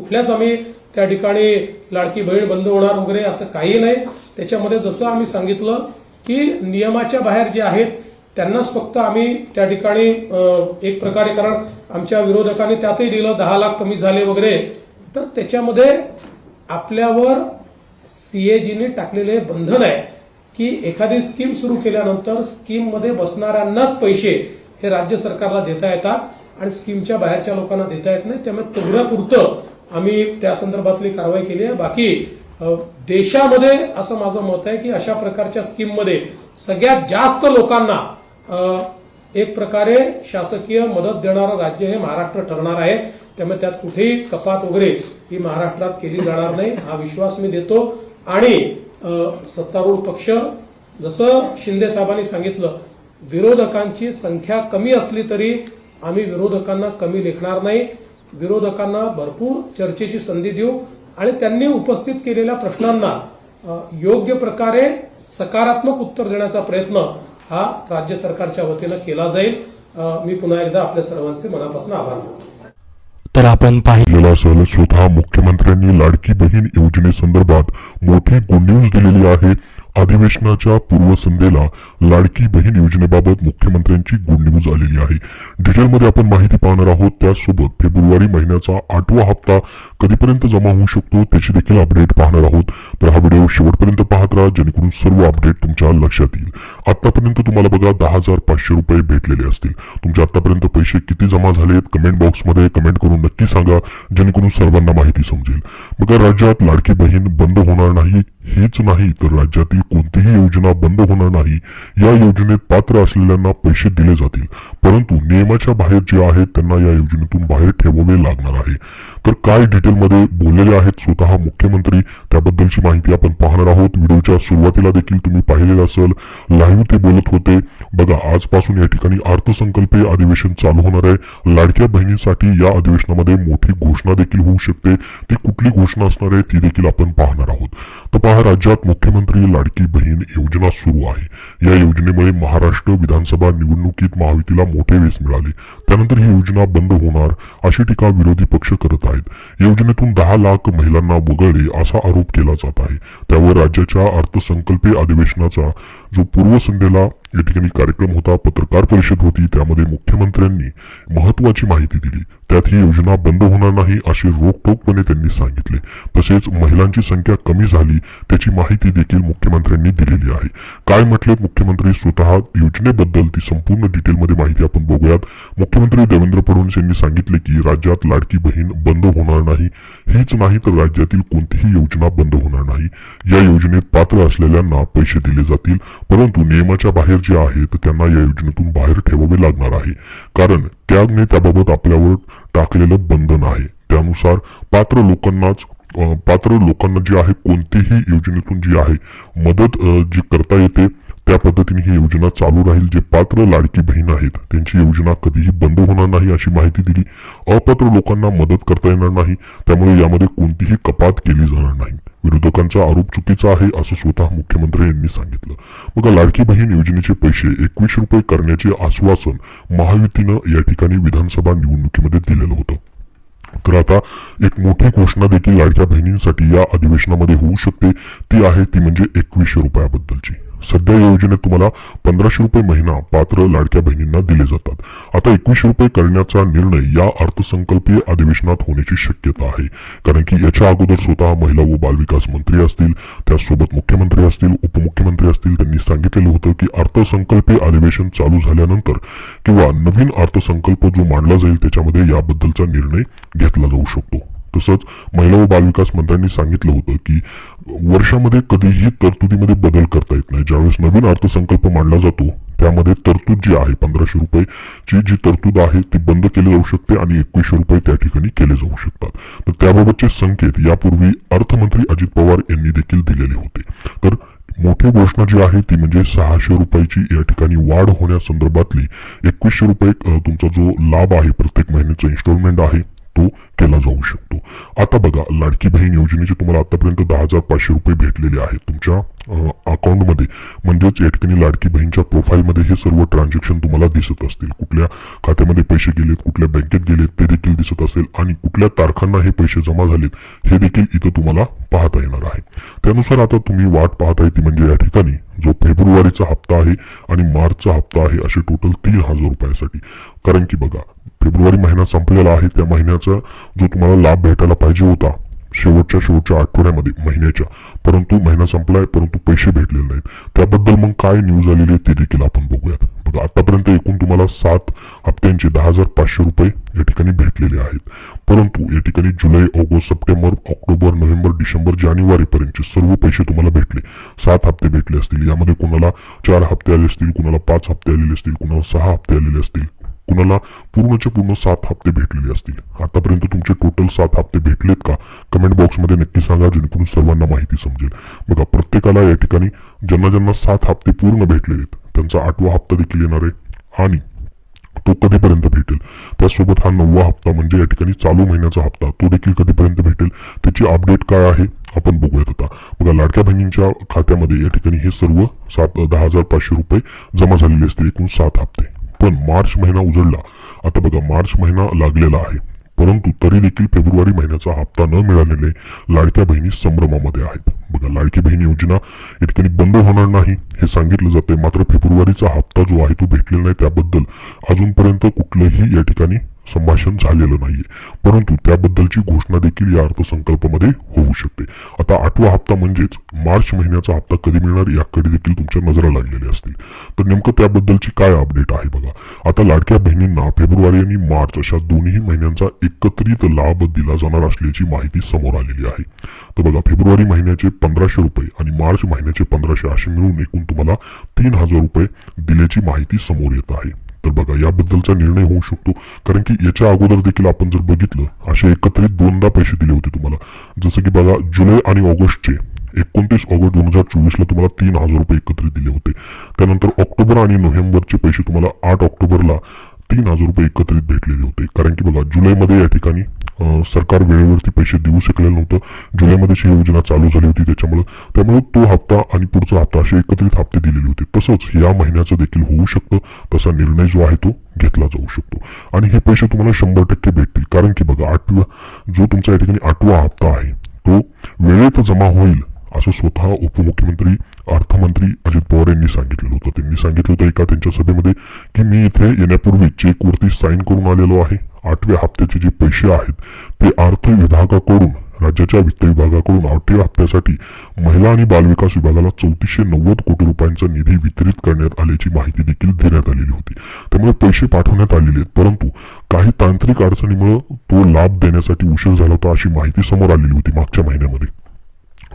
कुठल्याच आम्ही त्या ठिकाणी लाडकी बहीण बंद होणार वगैरे असं काही नाही. त्याच्यामध्ये जसं आम्ही सांगितलं की नियमाच्या बाहेर जे आहेत त्यांनाच फक्त आम्ही त्या ठिकाणी एक प्रकारे कारण आमच्या विरोधकांनी त्यातही दिलं दहा लाख कमी झाले वगैरे. तर त्याच्यामध्ये आपल्यावर सीएजीने टाकलेले बंधन आहे की एखादी स्कीम सुरू केल्यानंतर स्कीममध्ये बसणाऱ्यांनाच पैसे हे राज्य सरकारला देता येतात आणि स्कीमच्या बाहेरच्या लोकांना देता येत नाही. त्यामुळे तेवढ्यापुरतं आम्ही त्या संदर्भातली कारवाई केली आहे. बाकी देशामध्ये असं माझं मत आहे की अशा प्रकारच्या स्कीममध्ये सगळ्यात जास्त लोकांना एक प्रकारे शासकीय मदत देणारं राज्य हे महाराष्ट्र ठरणार आहे. त्यामुळे त्यात कुठेही कपात वगैरे ही महाराष्ट्रात केली जाणार नाही हा विश्वास मी देतो. आणि सत्तारूढ पक्ष जसं शिंदे साहेबांनी सांगितलं विरोधकांची संख्या कमी असली तरी आम्ही विरोधकांना कमी लेखणार नाही. विरोधकांना भरपूर चर्चेची संधी देऊ आणि त्यांनी उपस्थित केलेल्या प्रश्नांना योग्य प्रकारे सकारात्मक उत्तर देण्याचा प्रयत्न हा राज्य सरकारच्या वतीनं केला जाईल. मी पुन्हा एकदा आपल्या सर्वांचे मनापासून आभार मानतो. तर आपण पाहिलं दिलेला असेल स्वतः मुख्यमंत्र्यांनी लाडकी बहीण योजनेसंदर्भात मोठी गुड न्यूज दिलेली आहे. अधिवेशनाच्या पूर्वसंध्येला लाडकी बहीण योजनेबाबत मुख्यमंत्र्यांची गुड न्यूज आलेली आहे. डिटेलमध्ये आपण माहिती पाहणार आहोत. त्यासोबत फेब्रुवारी महिन्याचा आठवा हप्ता कधीपर्यंत जमा होऊ शकतो त्याची देखील अपडेट पाहणार आहोत. तर हा व्हिडिओ शेवटपर्यंत पाहत राहा. जेणेकरून सर्व अपडेट तुमच्या लक्षात येईल. आतापर्यंत तुम्हाला बघा दहा हजार पाचशे रुपये भेटलेले असतील. तुमचे आतापर्यंत पैसे किती जमा झालेत? कमेंट बॉक्समध्ये कमेंट करून नक्की सांगा. जेणेकरून सर्वांना माहिती समजेल. बघा राज्यात लाडकी बहीण बंद होणार नाही. हेच नाही तर राज्यातील कोणतीही योजना बंद होणार नाही. या योजनेत पात्र असलेल्यांना पैसे दिले जातील. परंतु नियमाच्या बाहेर जे आहेत त्यांना या योजनेतून बाहेर ठेवावे लागणार आहे. तर काय डिटेलमध्ये बोललेले आहेत स्वतः मुख्यमंत्री? त्याबद्दलची माहिती आपण पाहणार आहोत. व्हिडिओच्या सुरुवातीला देखील तुम्ही पाहिलेलं असेल. लाईव्ह ते बोलत होते. बघा आजपासून या ठिकाणी अर्थसंकल्पीय अधिवेशन चालू होणार आहे. लाडक्या बहिणींसाठी या अधिवेशनामध्ये मोठी घोषणा देखील होऊ शकते. ती कुठली घोषणा असणार आहे ती देखील आपण पाहणार आहोत. तर राज्यात मुख्यमंत्री लाडकी बहीण योजना सुरू आहे. या योजनेमुळे महाराष्ट्र विधानसभा निवडणुकीत महायुतीला मोठे वेस मिळाले. त्यानंतर ही योजना बंद होणार अशी टीका विरोधी पक्ष करत आहेत. योजनेतून दहा लाख महिलांना वगळले असा आरोप केला जात आहे. त्यावर राज्याच्या अर्थसंकल्पीय अधिवेशनाचा जो पूर्वसंध्येला या ठिकाणी कार्यक्रम होता पत्रकार परिषद होती त्यामध्ये मुख्यमंत्र्यांनी महत्वाची माहिती दिली. त्यात ही योजना बंद होणार नाही असे रोखोकपणे त्यांनी सांगितले. तसेच महिलांची संख्या कमी झाली त्याची माहिती देखील मुख्यमंत्र्यांनी दिलेली आहे. काय म्हटले मुख्यमंत्री? स्वतः योजनेबद्दल ती संपूर्ण डिटेलमध्ये माहिती आपण बघूयात. मुख्यमंत्री देवेंद्र फडणवीस यांनी सांगितले की राज्यात लाडकी बहीण बंद होणार नाही. हीच नाही तर राज्यातील कोणतीही योजना बंद होणार नाही. या योजनेत पात्र असलेल्यांना पैसे दिले जातील परंतु नियमाच्या बाहेर जे आहेत त्यांना या योजनेतून बाहेर ठेवावे लागणार आहे. कारण त्यागने त्याबाबत आपल्यावर टाकलेलं बंधन आहे. त्यानुसार पात्र लोकांनाच पात्र लोकांना जी आहे कोणतीही योजनेतून जी आहे मदत जी करता येते त्या पद्धतीने ही योजना चालू राहील. जे पात्र लाडकी बहीण आहेत त्यांची योजना कधीही बंद होणार नाही अशी माहिती दिली. अपात्र लोकांना मदत करता येणार नाही. त्यामुळे यामध्ये कोणतीही कपात केली जाणार नाही. विरोधकांचा आरोप चुकीचा आहे असं स्वतः मुख्यमंत्री यांनी सांगितलं. मग लाडकी बहीण योजनेचे पैसे एकवीस रुपये करण्याचे आश्वासन महायुतीनं या ठिकाणी विधानसभा निवडणुकीमध्ये दिलेलं होतं. तर आता एक मोठी घोषणा देखील लाडक्या बहिणींसाठी या अधिवेशनामध्ये होऊ शकते. ती आहे ती म्हणजे एकवीसशे रुपयाबद्दलची. सध्या योजनेत तुम्हाला पंधराशे रुपये महिना पात्र लाडक्या बहिणींना दिले जातात. आता एकवीसशे रुपये करण्याचा निर्णय या अर्थसंकल्पीय अधिवेशनात होण्याची शक्यता आहे. कारण की याच्या अगोदर स्वतः महिला व बालविकास मंत्री असतील त्यासोबत मुख्यमंत्री असतील उपमुख्यमंत्री असतील त्यांनी सांगितलेलं होतं की अर्थसंकल्पीय अधिवेशन चालू झाल्यानंतर किंवा नवीन अर्थसंकल्प जो मांडला जाईल त्याच्यामध्ये याबद्दलचा निर्णय घेतला जाऊ शकतो. तसंच महिला व बालविकास मंत्र्यांनी सांगितलं होतं की वर्षामध्ये कधीही तरतुदीमध्ये बदल करता येत नाही. ज्यावेळेस नवीन अर्थसंकल्प मांडला जातो त्यामध्ये तरतूद जी आहे पंधराशे रुपयेची जी तरतूद आहे ती बंद केली जाऊ शकते आणि एकवीसशे रुपये त्या ठिकाणी केले जाऊ शकतात. तर त्याबाबतचे संकेत यापूर्वी अर्थमंत्री अजित पवार यांनी देखील दिलेले होते. तर मोठी घोषणा जी आहे ती म्हणजे सहाशे रुपयाची या ठिकाणी वाढ होण्यासंदर्भातली एकवीसशे रुपये तुमचा जो लाभ आहे प्रत्येक महिन्याचा इन्स्टॉलमेंट आहे तो केला जाऊ शकतो. आता बघा लाडकी बहीण योजनेचे तुम्हाला आतापर्यंत दहा हजार पाचशे रुपये भेटलेले आहेत. तुमच्या अकाउंटमध्ये म्हणजेच या ठिकाणी लाडकी बहीणच्या प्रोफाईलमध्ये हे सर्व ट्रान्झॅक्शन तुम्हाला दिसत असतील. कुठल्या खात्यामध्ये पैसे गेलेत कुठल्या बँकेत गेलेत ते देखील दिसत असेल. आणि कुठल्या तारखांना हे पैसे जमा झालेत हे देखील इथं तुम्हाला पाहता येणार आहे. त्यानुसार आता तुम्ही वाट पाहताय ती म्हणजे या ठिकाणी जो फेब्रुवारीचा हप्ता आहे आणि मार्चचा हप्ता आहे असे टोटल तीन हजार रुपयासाठी. कारण की बघा फेब्रुवारी महिना संपलेला आहे. त्या महिन्याचा जो तुम्हाला लाभ भेटायला पाहिजे होता शेवटच्या शेवटच्या आठवड्यामध्ये महिन्याच्या. परंतु महिना संपलाय परंतु पैसे भेटलेले नाहीत. त्याबद्दल मग काय न्यूज आलेली आहे ते देखील आपण बघूयात. बघा आतापर्यंत एकूण तुम्हाला सात हप्त्यांचे दहा हजार पाचशे रुपये या ठिकाणी भेटलेले आहेत. परंतु या ठिकाणी जुलै August September October November December जानेवारीपर्यंतचे सर्व पैसे तुम्हाला भेटले. सात हप्ते भेटले असतील. यामध्ये कुणाला चार हप्ते आले असतील कुणाला पाच हप्ते आलेले असतील कुणाला सहा हप्ते आलेले असतील. कुणाला पूर्णच्या पूर्ण सात हप्ते भेटलेले असतील. आतापर्यंत तुमचे टोटल सात हप्ते भेटलेत का? कमेंट बॉक्समध्ये नक्की सांगा जेणेकरून सर्वांना माहिती समजेल. बघा प्रत्येकाला या ठिकाणी ज्यांना ज्यांना सात हप्ते पूर्ण भेटलेले आहेत त्यांचा आठवा हप्ता देखील येणार आहे आणि तो कधीपर्यंत भेटेल? त्यासोबत हा नववा हप्ता म्हणजे या ठिकाणी चालू महिन्याचा हप्ता तो देखील कधीपर्यंत भेटेल? त्याची अपडेट काय आहे? आपण बघूयात आता. बघा लाडक्या बहिणींच्या खात्यामध्ये या ठिकाणी हे सर्व सात दहा हजार पाचशे रुपये जमा झालेले असतील एकूण सात हप्ते. पण मार्च महिना उजळला आता बघा मार्च महिना लागलेला आहे. परंतु तरी देखील फेब्रुवारी महिन्याचा हप्ता न मिळालेले लाडक्या बहिणी संभ्रमामध्ये आहेत. बघा लाडकी बहीण योजना या ठिकाणी बंद होणार नाही हे सांगितलं जाते मात्र फेब्रुवारीचा हप्ता जो आहे तो भेटलेला नाही त्याबद्दल अजूनपर्यंत कुठलंही या ठिकाणी संभाषण झालेलं नाहीये. परंतु त्याबद्दलची घोषणा देखील या अर्थसंकल्पामध्ये होऊ शकते. आता आठवा हप्ता म्हणजेच मार्च महिन्याचा हप्ता कधी मिळणार याकडे देखील तुमच्या नजरा लागलेल्या असतील. तर नेमकं त्याबद्दलची काय अपडेट आहे बघा. आता लाडक्या बहिणींना फेब्रुवारी आणि मार्च अशा दोन्ही महिन्यांचा एकत्रित लाभ दिला जाणार असल्याची माहिती समोर आलेली आहे. तर बघा फेब्रुवारी महिन्याचे पंधराशे रुपये आणि मार्च महिन्याचे पंधराशे असे मिळून एकूण तुम्हाला तीन हजार रुपये दिल्याची माहिती समोर येत आहे. तर बघा याबद्दलचा निर्णय होऊ शकतो. कारण की याच्या अगोदर देखील आपण जर बघितलं असे एकत्रित दोनदा पैसे दिले होते तुम्हाला. जसं की बघा जुलै आणि ऑगस्टचे एकोणतीस ऑगस्ट दोन हजार चोवीसला तुम्हाला तीन हजार रुपये एकत्रित दिले होते. त्यानंतर ऑक्टोबर आणि नोव्हेंबरचे पैसे तुम्हाला आठ ऑक्टोबरला तीन हजार रुपये एकत्रित भेटलेले होते. कारण की बघा जुलैमध्ये या ठिकाणी सरकार वेळेवरती पैसे देऊ शकलेलं नव्हतं. जुलैमध्येच ही योजना चालू झाली होती त्याच्यामुळे. त्यामुळे तो हप्ता आणि पुढचा हप्ता असे एकत्रित हप्ते दिलेले होते. तसंच या महिन्याचं देखील होऊ शकतं. तसा निर्णय जो आहे तो घेतला जाऊ शकतो. आणि हे पैसे तुम्हाला शंभर टक्के भेटतील. कारण की बघा आठवा जो तुमचा या ठिकाणी आठवा हप्ता आहे तो वेळेत जमा होईल असं स्वतः उपमुख्यमंत्री अर्थमंत्री अजित पवार यांनी सांगितलेलं होतं. त्यांनी सांगितलं होतं एका त्यांच्या सभेमध्ये की मी इथे येण्यापूर्वी चेकवरती साईन करून आलेलो आहे. आठव्या हप्त्याचे जे पैसे आहेत ते अर्थ विभागाकडून राज्याच्या वित्त विभागाकडून आठव्या हप्त्यासाठी महिला आणि बालविकास विभागाला चौतीसशे नव्वद कोटी रुपयांचा निधी वितरित करण्यात आल्याची माहिती देखील देण्यात आलेली होती. त्यामुळे पैसे पाठवण्यात आलेले आहेत. परंतु काही तांत्रिक अडचणीमुळे तो लाभ देण्यासाठी उशीर झाला होता अशी माहिती समोर आलेली होती मागच्या महिन्यामध्ये.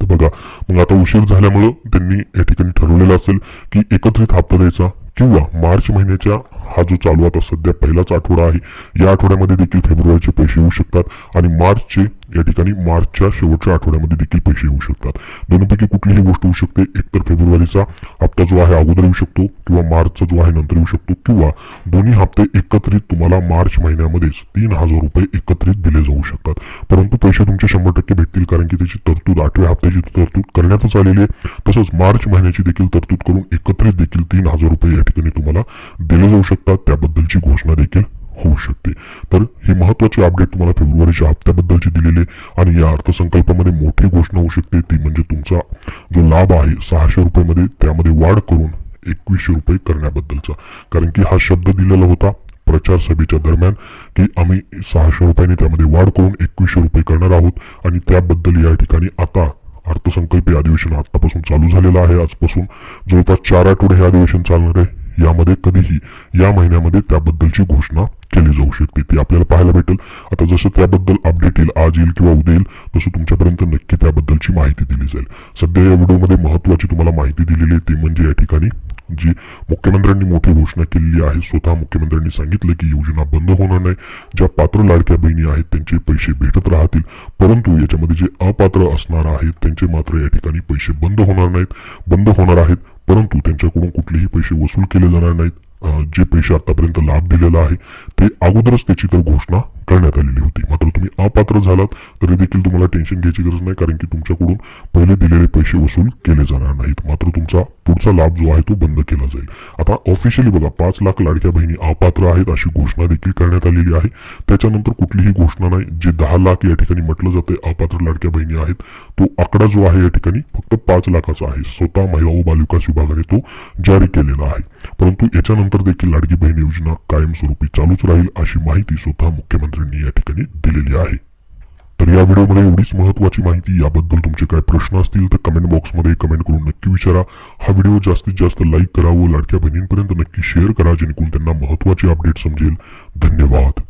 तर बघा मग आता उशीर झाल्यामुळं त्यांनी या ठिकाणी ठरवलेलं असेल की एकत्रित हप्ता द्यायचा किंवा मार्च महिन्याच्या हा जो चालू आता सध्या पहिलाच आठवडा आहे या आठवड्यामध्ये देखील फेब्रुवारीचे पैसे येऊ शकतात आणि मार्चचे या ठिकाणी मार्चच्या शेवटच्या आठवड्यामध्ये देखील पैसे येऊ शकतात. दोन्हीपैकी कुठलीही गोष्ट होऊ शकते. एकतर फेब्रुवारीचा हप्ता जो आहे अगोदर येऊ शकतो किंवा मार्चचा जो आहे नंतर येऊ शकतो किंवा दोन्ही हप्ते एकत्रित तुम्हाला मार्च महिन्यामध्येच तीन हजार रुपये एकत्रित दिले जाऊ शकतात. परंतु पैसे तुमचे शंभर टक्के भेटतील कारण की त्याची तरतूद आठव्या हप्त्याची तरतूद करण्यातच आलेली आहे. तसंच मार्च महिन्याची देखील तरतूद करून एकत्रित देखील तीन हजार रुपये या ठिकाणी तुम्हाला दिले जाऊ शकतात. त्याबद्दलची घोषणा देखील होऊ शकते. तर ही महत्वाची अपडेट तुम्हाला फेब्रुवारीच्या हप्त्याबद्दलची दिलेली आणि या अर्थसंकल्पामध्ये मोठी घोषणा होऊ शकते ती म्हणजे तुमचा जो लाभ आहे सहाशे रुपयामध्ये त्यामध्ये वाढ करून एकवीसशे रुपये करण्याबद्दलचा. कारण की हा शब्द दिलेला होता प्रचार सभेच्या दरम्यान की आम्ही सहाशे रुपयांनी त्यामध्ये वाढ करून एकवीसशे रुपये करणार आहोत आणि त्याबद्दल या ठिकाणी आता अर्थसंकल्पीय अधिवेशन आतापासून चालू झालेलं आहे. आजपासून जवळपास चार आठवडे हे अधिवेशन चालणार आहे. यामध्ये कधीही या महिन्यामध्ये त्याबद्दलची घोषणा केली जाऊ शकते. ती आपल्याला पाहायला भेटेल. आता जसं त्याबद्दल अपडेट येईल आज येईल किंवा उद्या येईल तसं तुमच्यापर्यंत नक्की त्याबद्दलची माहिती दिली जाईल. सध्या या व्हिडिओमध्ये महत्वाची तुम्हाला माहिती दिलेली आहे ती म्हणजे या ठिकाणी जी मुख्यमंत्र्यांनी मोठी घोषणा केलेली आहे स्वतः मुख्यमंत्र्यांनी सांगितलं की योजना बंद होणार नाही. ज्या पात्र लाडक्या बहिणी आहेत त्यांचे पैसे भेटत राहतील. परंतु याच्यामध्ये जे अपात्र असणार आहेत त्यांचे मात्र या ठिकाणी पैसे बंद होणार नाहीत. बंद होणार आहेत परंतु त्यांच्याकडून कुठलेही पैसे वसूल केले जाणार नाहीत. जे पैसे आतापर्यंत लाभ दिलेला आहे ते अगोदरच त्याची तर घोषणा करण्यात आलेली होती. मात्र तुम्ही अपात्र झालात तरी देखील तुम्हाला टेन्शन घ्यायची गरज नाही कारण की तुमच्याकडून पहिले दिलेले पैसे वसूल केले जाणार नाहीत. मात्र तुमचा पुढचा लाभ जो आहे तो बंद केला जाईल. आता ऑफिशियली बघा पाच लाख लाडक्या बहिणी अपात्र आहेत अशी घोषणा देखील करण्यात आलेली आहे. त्याच्यानंतर कुठलीही घोषणा नाही. जे दहा लाख या ठिकाणी म्हटलं जातं अपात्र लाडक्या बहिणी आहेत तो आकडा जो आहे या ठिकाणी फक्त पाच लाखाचा आहे. स्वतः महिला व बालविकास विभागाने तो जारी केलेला आहे. परंतु याच्यानंतर देखील लाडकी बहीण योजना कायमस्वरूपी चालूच राहील अशी माहिती स्वतः मुख्यमंत्र्यांनी या ठिकाणी दिलेली आहे. तर या व्हिडिओमध्ये एवढीच महत्त्वाची माहिती याबद्दल तुमचे काय प्रश्न असतील तर कमेंट बॉक्समध्ये कमेंट करून नक्की विचारा. हा व्हिडिओ जास्तीत जास्त लाईक करा व लाडक्या बहिणींपर्यंत नक्की शेअर करा जेणेकरून त्यांना महत्त्वाचे अपडेट समजेल. धन्यवाद.